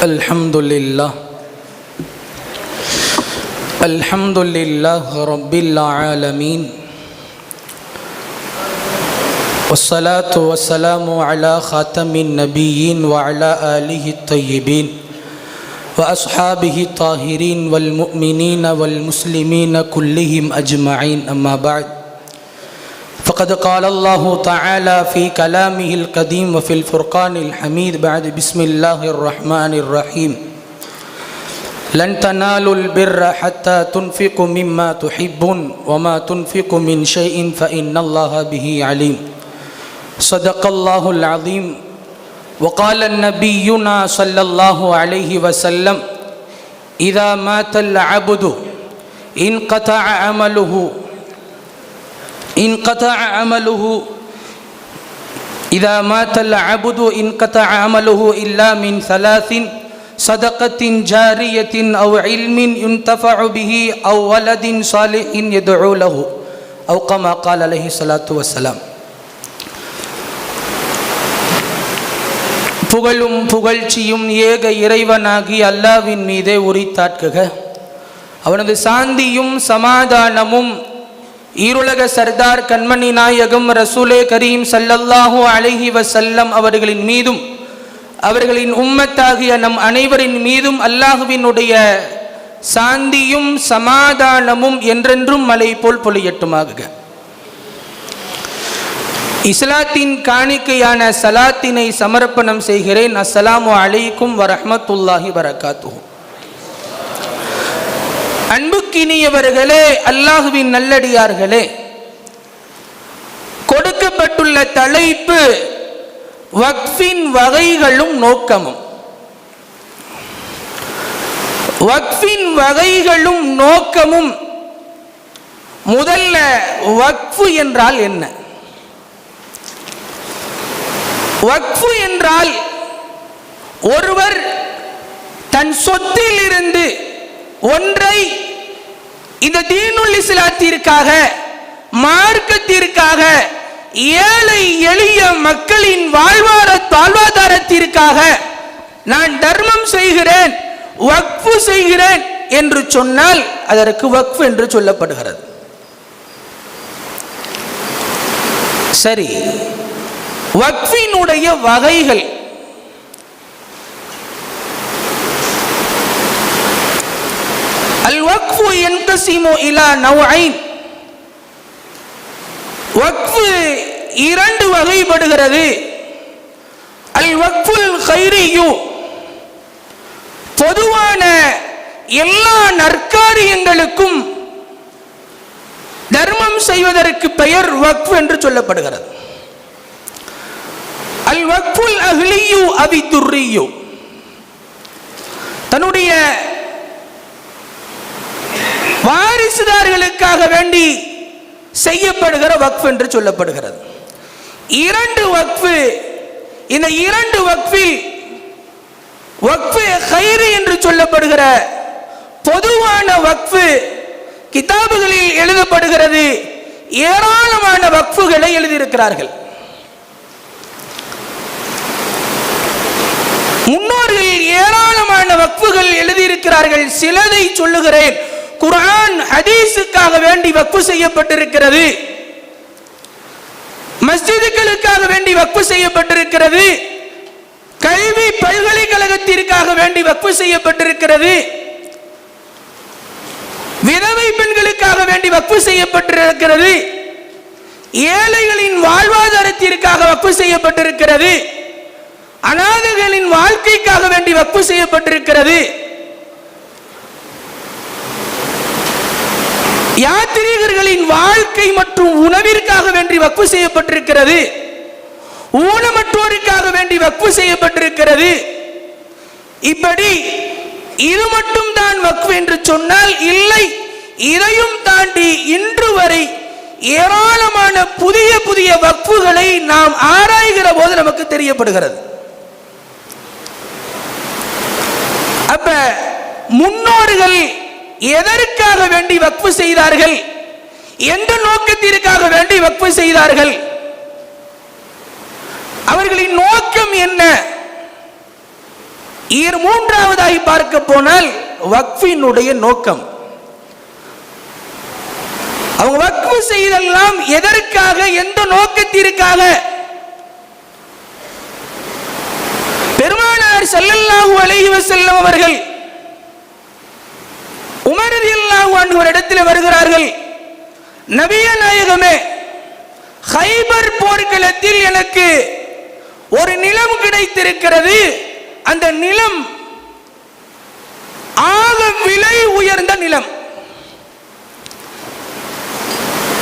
الحمد لله الحمد لله رب العالمين. والصلاة والسلام على خاتم النبيين وعلى آله الطيبين وأصحابه الطاهرين والمؤمنين والمسلمين كلهم أجمعين. أما بعد فقد قال الله تعالى في كلامه القديم وفي الفرقان الحميد بعد بسم الله الرحمن الرحيم. لن تنالوا البر حتى تنفقوا مما تحبون وما تنفقوا من شيء فإن الله به عليم. صدق الله العظيم. وقال نبينا صلى الله عليه وسلم إذا مات العبد انقطع عمله انقطع عمله إذا مات العبد انقطع عمله إلا من ثلاث صدقة جارية أو علم ينتفع به أو ولد صالح يدعو له أو كما قال عليه الصلاة والسلام புகழும் புகழ்ச்சியும் ஏக இறைவனாகி அல்லாவின் மீதே உரித்தாட்குக அவனது சாந்தியும் சமாதானமும் ஈருலக சர்தார் கண்மணி நாயகம் ரசூலே கரீம் சல்லல்லாஹூ அலஹி வசல்லம் அவர்களின் மீதும் அவர்களின் உம்மத்தாகிய நம் அனைவரின் மீதும் அல்லாஹுவினுடைய சாந்தியும் சமாதானமும் என்றென்றும் மலை போல் பொழியட்டுமாக. இஸ்லாத்தின் காணிக்கையான சலாத்தினை சமர்ப்பணம் செய்கிறேன். அஸ்ஸலாமு அலைக்கும் வரஹ்மத்துல்லாஹி வரகாத்து அன்புக்கினியவர்களே அல்லாஹுவின் நல்லடியார்களே கொடுக்கப்பட்டுள்ள தலைப்பு வக்ஃபின் வகைகளும் நோக்கமும். வக்ஃபின் வகைகளும் நோக்கமும் முதல்ல வக்ஃபு என்றால் என்ன? வக்ஃபு என்றால் ஒருவர் தன் சொத்தில் இருந்து ஒன்றை இந்த தீனுல் இஸ்லாத்திற்காக மார்க்கத்திற்காக ஏழை எளிய மக்களின் வாழ்வார வாழ்வாதாரத்திற்காக நான் தர்மம் செய்கிறேன் வக்ஃபு செய்கிறேன் என்று சொன்னால் அதற்கு வக்ஃபு என்று சொல்லப்படுகிறது. சரி வக்ஃபினுடைய வகைகள். அல் வக்ஃபு என்கசிமு இலா நவ்ஐன் வக்ஃபு இரண்டு வகைப்படுகிறது. அல் வக்ஃபுல் கைரியு பொதுவான எல்லா நற்காரியங்களுக்கும் தர்மம் செய்வதற்கு பெயர் வக்ஃப் என்று சொல்லப்படுகிறது. அல் வக்ஃபுல் அஹ்லியு அவி துர்ரியு தன்னுடைய வாரிசுதார்களுக்காக வேண்டி செய்யப்படுகிற வக்ஃப் என்று சொல்லப்படுகிறது. இரண்டு வக்ஃபு இந்த இரண்டு வக்ஃபில் வக்ஃபு ஹைரு என்று சொல்லப்படுகிற பொதுவான வக்ஃபு கிதாபுகளில் எழுதப்படுகிறது. ஏராளமான வக்ஃபுகளை எழுதியிருக்கிறார்கள். முன்னோர்கள் ஏராளமான வக்ஃபுகள் எழுதியிருக்கிறார்கள். சிலதை சொல்லுகிறேன். குரான் ஹதீஸுக்காக வேண்டி வக்ஃபு செய்யப்பட்டிருக்கிறது. மஸ்ஜிதுகளுக்காக வேண்டி வக்ஃபு செய்யப்பட்டிருக்கிறது. கல்வி பல்கலைக்கழகத்திற்காக வேண்டி வக்ஃபு செய்யப்பட்டிருக்கிறது. விதவை பெண்களுக்காக வேண்டி வக்ஃபு செய்யப்பட்டிருக்கிறது. ஏழைகளின் வாழ்வாதாரத்திற்காக வக்ஃபு செய்யப்பட்டிருக்கிறது. அநாதைகளின் வாழ்க்கைக்காக வேண்டி வக்ஃபு செய்யப்பட்டிருக்கிறது. யாத்திரிகர்களின் வாழ்க்கை மற்றும் உணவிற்காக வேண்டி வக்ஃபு செய்யப்பட்டிருக்கிறது. ஊனமற்றோருக்காக வேண்டி வக்ஃபு செய்யப்பட்டிருக்கிறது. இப்படி இது மட்டும் தான் வக்ஃபு என்று சொன்னால் இல்லை இதையும் தாண்டி இன்று வரை ஏராளமான புதிய புதிய வக்ஃபுகளை நாம் ஆராய்கிற போது நமக்கு தெரியப்படுகிறது. அப்ப முன்னோர்கள் எதற்காக வேண்டி வக்ஃபு செய்தார்கள்? எந்த நோக்கத்திற்காக வேண்டி வக்ஃபு செய்தார்கள்? அவர்களின் நோக்கம் என்ன? ஈர் மூன்றாவதாய் பார்க்க போனால் வக்ஃபினுடைய நோக்கம். அவங்க வக்ஃபு செய்தெல்லாம் எதற்காக எந்த நோக்கத்திற்காக? பெருமானார் செல்லல்லாஹு அலைஹி வஸல்லம் அவர்கள் உமர் ரலியல்லாஹு ஒரு இடத்தில் வருகிறார்கள். நபிய நாயகமே ஹைபர் போர்க்களத்தில் எனக்கு ஒரு நிலம் கிடைத்திருக்கிறது. அந்த நிலம் ஆக விலை உயர்ந்த நிலம்.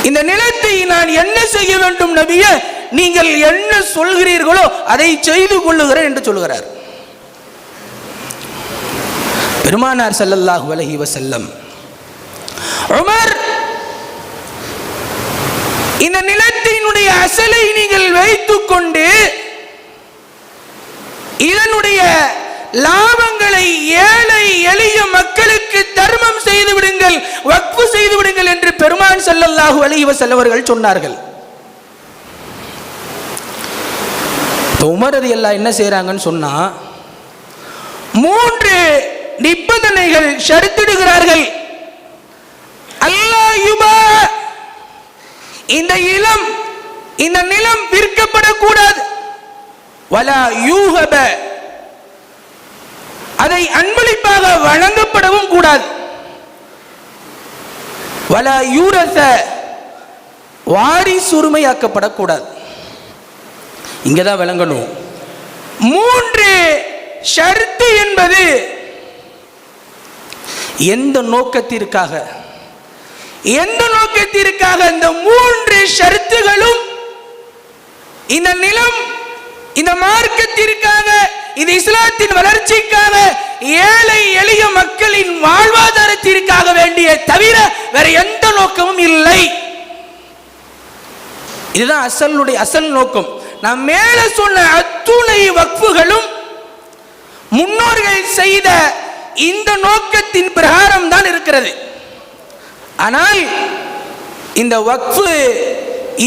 இந்த நிலத்தை நான் என்ன செய்ய வேண்டும் நபிய? நீங்கள் என்ன சொல்கிறீர்களோ அதை செய்து கொள்ளுகிறேன் என்று சொல்கிறார். பெருமானார் செல்லல்லாஹு அலைஹி செல்லம் உமர் இந்த நிலத்தினுடைய அசலை நீங்கள் வைத்துக்கொண்டு இதனுடைய லாபங்களை ஏழை எளிய மக்களுக்கு தர்மம் செய்து விடுங்கள் வக்ஃபு செய்து விடுங்கள் என்று பெருமான் செல்லல்லாஹு அலைஹி செல்லவர்கள் சொன்னார்கள். உமர் அது எல்லாம் என்ன செய்யறாங்கன்னு சொன்னா மூன்று நிபந்தனைகள் ஷரத்திடுகிறார்கள் அல்லா இந்த இளம் இந்த நிலம் விற்கப்படக்கூடாது. வலா யூஹப அதை அன்பளிப்பாக வழங்கப்படவும் கூடாது. வலா யூரச வாரிசுரிமையாக்கப்படக்கூடாது இங்கே தான் விளங்கணும். மூன்று ஷர்த்து என்பது எந்த நோக்கத்திற்காக? எந்த நோக்கத்திற்காக இந்த மூன்று ஷருத்துகளும் இந்த நிலம் இந்த மார்க்கத்திற்காக இது இஸ்லாத்தின் வளர்ச்சிக்காக ஏழை எளிய மக்களின் வாழ்வாதாரத்திற்காக வேண்டிய தவிர வேற எந்த நோக்கமும் இல்லை. இதுதான் அசலுடைய அசல் நோக்கம். நான் மேல சொன்ன அத்துணை வக்ஃபுகளும் முன்னோர்கள் செய்த இந்த நோக்கத்தின் பிரகாரம் தான் இருக்கிறது. ஆனால் இந்த வக்ஃபு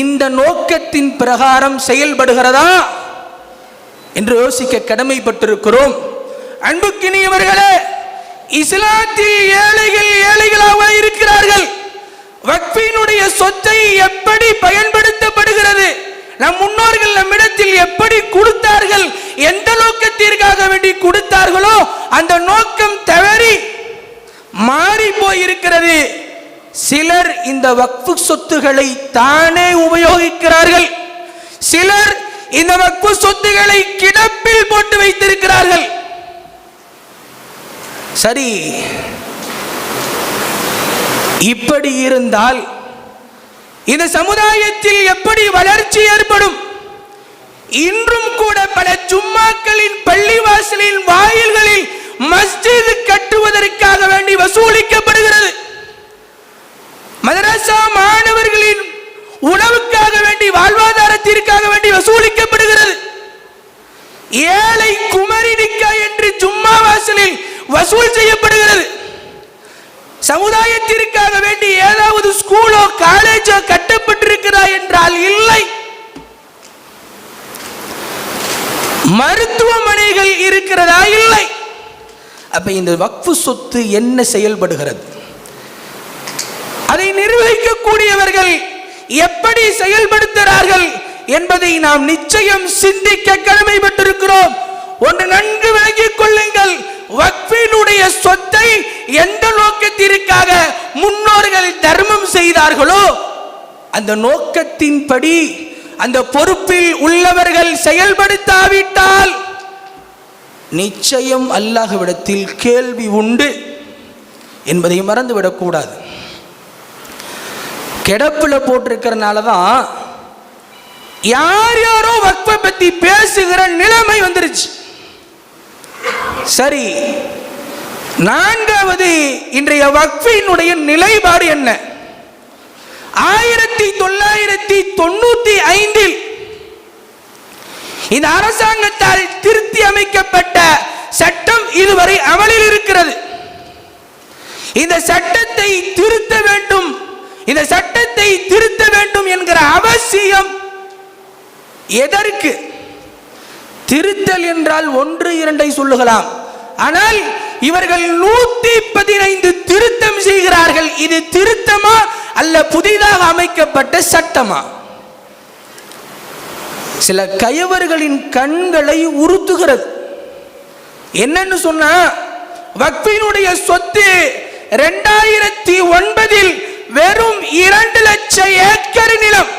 இந்த நோக்கத்தின் பிரகாரம் செயல்படுகிறதா என்று யோசிக்க கடமைப்பட்டிருக்கிறோம். அன்புக்கினியவர்களே இஸ்லாத்தில் ஏழைகள் ஏழைகளாக இருக்கிறார்கள். வக்ஃபினுடைய சொத்தை எப்படி பயன்படுத்தப்படுகிறது? நம் முன்னோர்கள் நம்மிடத்தில் எப்படி கொடுத்தார்கள் எந்த நோக்கத்திற்காக வேண்டி கொடுத்தார்களோ அந்த நோக்கம் தவறி மாறி போயிருக்கிறது. சிலர் இந்த வக்ஃபு சொத்துகளை தானே உபயோகிக்கிறார்கள். சிலர் இந்த வக்ஃபு சொத்துகளை கிடப்பில் போட்டு வைத்திருக்கிறார்கள். சரி இப்படி இருந்தால் இந்த சமுதாயத்தில் எப்படி வளர்ச்சி ஏற்படும்? இன்றும் கூட பல ஜும்மாக்களின் பள்ளிவாசலின் வாயில்களில் மஸ்ஜித் கட்டுவதற்காக வேண்டி வசூலிக்கப்படுகிறது. மதரசா மாணவர்களின் உணவுக்காக வேண்டி வாழ்வாதாரத்திற்காக வேண்டி வசூலிக்கப்படுகிறது. ஏழை குமரி நிக்கா என்று ஜும்மா வாசலில் வசூல் செய்யப்படுகிறது. சமுதாயத்திற்காக வேண்டி ஏதாவது ஸ்கூலோ காலேஜோ கட்டப்பட்டிருக்கிறா என்றால் இல்லை. மருத்துவமனைகள் இருக்கிறதா இல்லை. அப்ப இந்த வக்ஃபு சொத்து என்ன செயல்படுகிறது? அதை நிர்வகிக்கக்கூடியவர்கள் எப்படி செயல்படுத்துகிறார்கள் என்பதை நாம் நிச்சயம் சிந்திக்க கடமைப்பட்டிருக்கிறோம். ஒன்று நன்கு விளங்கிக் கொள்ளுங்கள். வக்ஃபினுடைய சொத்தை எந்த நோக்கத்திற்காக முன்னோர்கள் தர்மம் செய்தார்களோ அந்த நோக்கத்தின்படி அந்த பொறுப்பில் உள்ளவர்கள் செயல்படுத்தாவிட்டால் நிச்சயம் அல்லாஹ்விடத்தில் கேள்வி உண்டு என்பதை மறந்துவிடக்கூடாது கிடப்பில் போட்டிருக்கிறனால தான் யார் யாரோ வக்ஃபை பத்தி பேசுகிற நிலைமை வந்துருச்சு. சரி நான்காவது இன்றைய வக்ஃபினுடைய நிலைப்பாடு என்ன? ஆயிரத்தி தொள்ளாயிரத்தி தொண்ணூத்தி ஐந்தில் இந்த அரசாங்கத்தால் திருத்தி அமைக்கப்பட்ட சட்டம் இதுவரை அமலில் இருக்கிறது. இந்த சட்டத்தை திருத்த வேண்டும் இந்த சட்டத்தை திருத்த வேண்டும் என்கிற அவசியம் எதற்கு? திருத்தல் என்றால் ஒன்று இரண்டை சொல்லுகலாம். ஆனால் இவர்கள் நூத்தி பதினைந்து திருத்தம் செய்கிறார்கள். இது திருத்தமா அல்ல புதிதாக அமைக்கப்பட்ட சட்டமா? சில கயவர்களின் கண்களை உறுத்துகிறது. என்னன்னு சொன்னா வக்பினுடைய சொத்து ரெண்டாயிரத்தி ஒன்பதில் வெறும் இரண்டு லட்சம் ஏக்கர் நிலம்.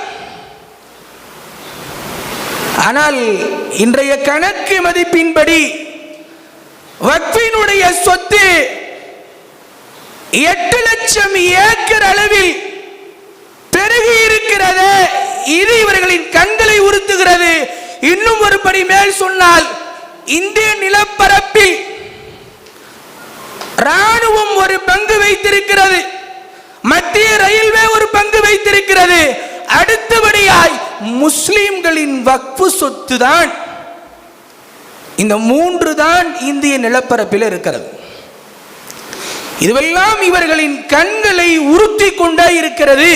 ஆனால் இன்றைய கணக்கு மதிப்பின்படி வக்ஃபினுடைய சொத்து எட்டு லட்சம் ஏக்கர் அளவில் பெருகி இருக்கிறது. இது இவர்களின் கண்களை உறுத்துகிறது. இன்னும் ஒரு படி மேல் சொன்னால் இந்திய நிலப்பரப்பில் ராணுவம் ஒரு பங்கு வைத்திருக்கிறது. மத்திய ரயில்வே ஒரு பங்கு வைத்திருக்கிறது. அடுத்தபடியாய் முஸ்லீம்களின் வக்ஃபு சொத்து தான் இந்த மூன்று தான் இந்திய நிலப்பரப்பில் இருக்கிறது. இதுவெல்லாம் இவர்களின் கண்களை உறுத்தி கொண்டே இருக்கிறது.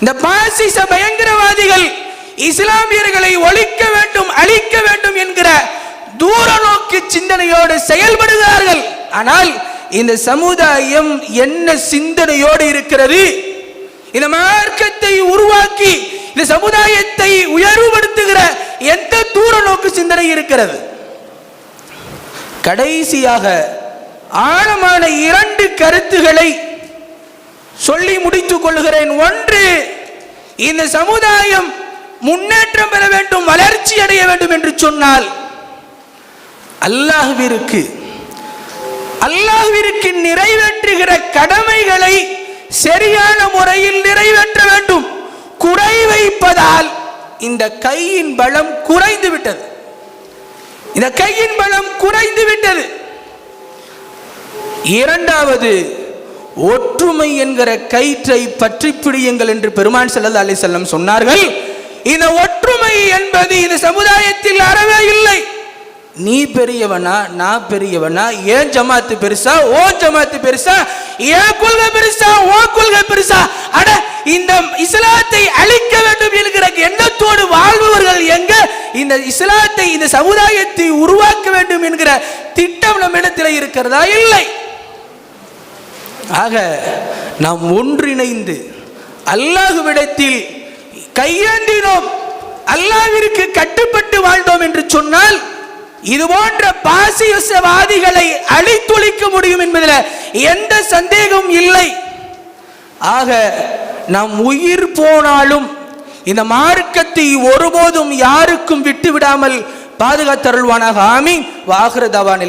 இந்த பாசிச பயங்கரவாதிகள் இஸ்லாமியர்களை ஒழிக்க வேண்டும் அழிக்க வேண்டும் என்கிற தூர நோக்கு சிந்தனையோடு செயல்படுகிறார்கள். ஆனால் இந்த சமுதாயம் என்ன சிந்தனையோடு இருக்கிறது? இந்த மார்க்கத்தை உருவாக்கி இந்த சமுதாயத்தை உயர்வுபடுத்துகிற எந்த தூர நோக்கு சிந்தனை இருக்கிறது? கடைசியாக ஆழமான இரண்டு கருத்துகளை சொல்லி முடித்துக் கொள்கிறேன். ஒன்று இந்த சமுதாயம் முன்னேற்றம் பெற வேண்டும் வளர்ச்சி அடைய வேண்டும் என்று சொன்னால் அல்லாஹ்விற்கு அல்லாஹ்விற்கு நிறைவேற்றுகிற கடமைகளை சரியான முறையில் நிறைவேற்ற வேண்டும். குறை வைப்பதால் இந்த கையின் பலம் குறைந்து விட்டது. இந்த கையின் பலம் குறைந்து விட்டது. இரண்டாவது ஒற்றுமை என்கிற கயிற்றை பற்றி பிடியுங்கள் என்று பெருமான் செல்லது அலை செல்லம் சொன்னார்கள். இந்த ஒற்றுமை என்பது இந்த சமுதாயத்தில் அறவே இல்லை. நீ பெரியவனா நான் பெரியவனா? ஏன் ஜமாத்து பெருசா? ஓ ஜமாத்து பெருசா? ஏன் கொள்கை பெருசா? ஓ கொள்கை பெருசா? அட இந்த இஸ்லாத்தை அழிக்க வேண்டும் என்கிற எண்ணத்தோடு வாழ்பவர்கள் எங்க? இந்த இஸ்லாத்தை இந்த சமுதாயத்தை உருவாக்க வேண்டும் என்கிற திட்டம் நம்மிடத்தில் இருக்கிறதா? இல்லை. ஆக நாம் ஒன்றிணைந்து அல்லாஹுவிடத்தில் கையேந்தினோம். அல்லாவிற்கு கட்டுப்பட்டு வாழ்ந்தோம் என்று சொன்னால் இது போன்ற பாசியுசவாதிகளை அழித்துளிக்க முடியும் என்பதில் எந்த சந்தேகமும் இல்லை. ஆக நாம் உயிர் போனாலும் இந்த மார்க்கத்தை ஒருபோதும் யாருக்கும் விட்டு விடாமல் பாதுகாத்தருள்வானாக ஆமீன். வாஹிர தவான்.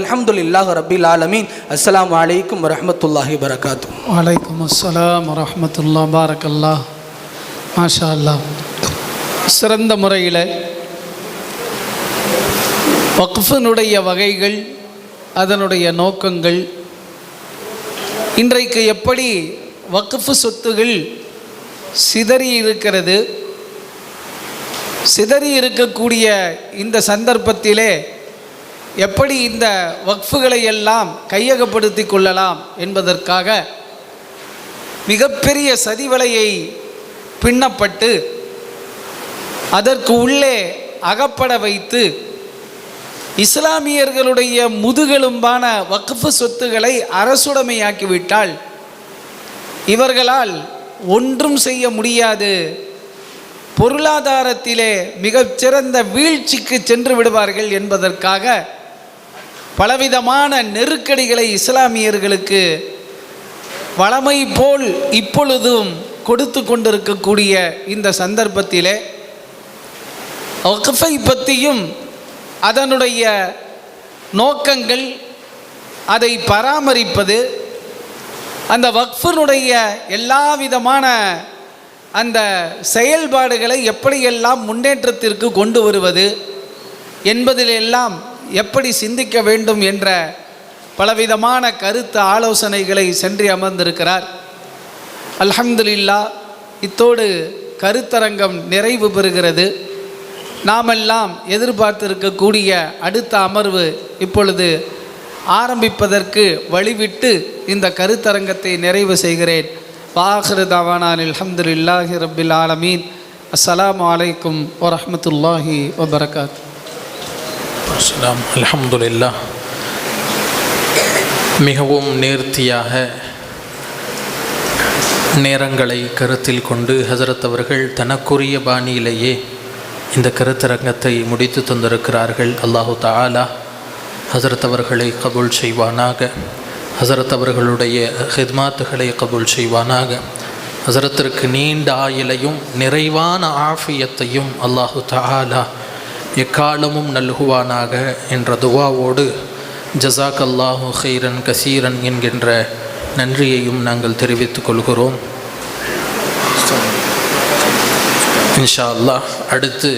இல்லாஹ் ரபில் ஆலமீன். அஸ்லாம் அலைக்கும் வரமத்துல்லாஹி வரகாத்து வலைக்கம் அஸ்ஸலாம் பாரக் அல்லாஹ் மாஷா அல்லாஹ் சிறந்த முறையில் வக்ஃபினுடைய வகைகள் அதனுடைய நோக்கங்கள். இன்றைக்கு எப்படி வக்ஃபு சொத்துகள் சிதறி இருக்கிறது? சிதறி இருக்கக்கூடிய இந்த சந்தர்ப்பத்திலே எப்படி இந்த வக்ஃபுகளை எல்லாம் கையகப்படுத்தி கொள்ளலாம் என்பதற்காக மிகப்பெரிய சதிவலையை பின்னப்பட்டு அதற்கு உள்ளே அகப்பட வைத்து இஸ்லாமியர்களுடைய முதுகெலும்பான வக்ஃபு சொத்துக்களை அரசுடைமையாக்கிவிட்டால் இவர்களால் ஒன்றும் செய்ய முடியாது. பொருளாதாரத்திலே மிகச்சிறந்த வீழ்ச்சிக்கு சென்று விடுவார்கள் என்பதற்காக பலவிதமான நெருக்கடிகளை இஸ்லாமியர்களுக்கு வளமை போல் இப்பொழுதும் கொடுத்து கொண்டிருக்கக்கூடிய இந்த சந்தர்ப்பத்திலே வக்ஃபை பற்றியும் அதனுடைய நோக்கங்கள் அதை பராமரிப்பது அந்த வக்ஃபினுடைய எல்லா விதமான அந்த செயல்பாடுகளை எப்படியெல்லாம் முன்னேற்றத்திற்கு கொண்டு வருவது என்பதிலெல்லாம் எப்படி சிந்திக்க வேண்டும் என்ற பலவிதமான கருத்து ஆலோசனைகளை சென்று அமர்ந்திருக்கிறார். அல்ஹம்துலில்லா இத்தோடு கருத்தரங்கம் நிறைவு பெறுகிறது. நாமெல்லாம் எதிர்பார்த்திருக்கக்கூடிய அடுத்த அமர்வு இப்பொழுது ஆரம்பிப்பதற்கு வழிவிட்டு இந்த கருத்தரங்கத்தை நிறைவு செய்கிறேன். வாஹரு தவானான் அல்ஹம்துலில்லாஹி ரபில் ஆலமீன். அஸ்லாம் வலைக்கும் வரமத்துல்லாஹி வபரகாத். அஸ்லாம் அல்ஹம்துலில்லாஹ். மிகவும் நேர்த்தியாக நேரங்களை கருத்தில் கொண்டு ஹசரத் அவர்கள் தனக்குரிய பாணியிலேயே இந்த கருத்தரங்கத்தை முடித்து தந்திருக்கிறார்கள். அல்லாஹு தாலா ஹசரத் அவர்களை கபூல் செய்வானாக. ஹசரத் அவர்களுடைய ஹித்மாத்துகளை கபூல் செய்வானாக. ஹசரத்திற்கு நீண்ட ஆயிலையும் நிறைவான ஆஃபியத்தையும் அல்லாஹு தாலா எக்காலமும் நல்குவானாக என்ற துவாவோடு ஜசாக் அல்லாஹு ஹைரன் கசீரன் என்கின்ற நன்றியையும் நாங்கள் தெரிவித்துக் கொள்கிறோம். இன்ஷா அல்லாஹ். அடுத்து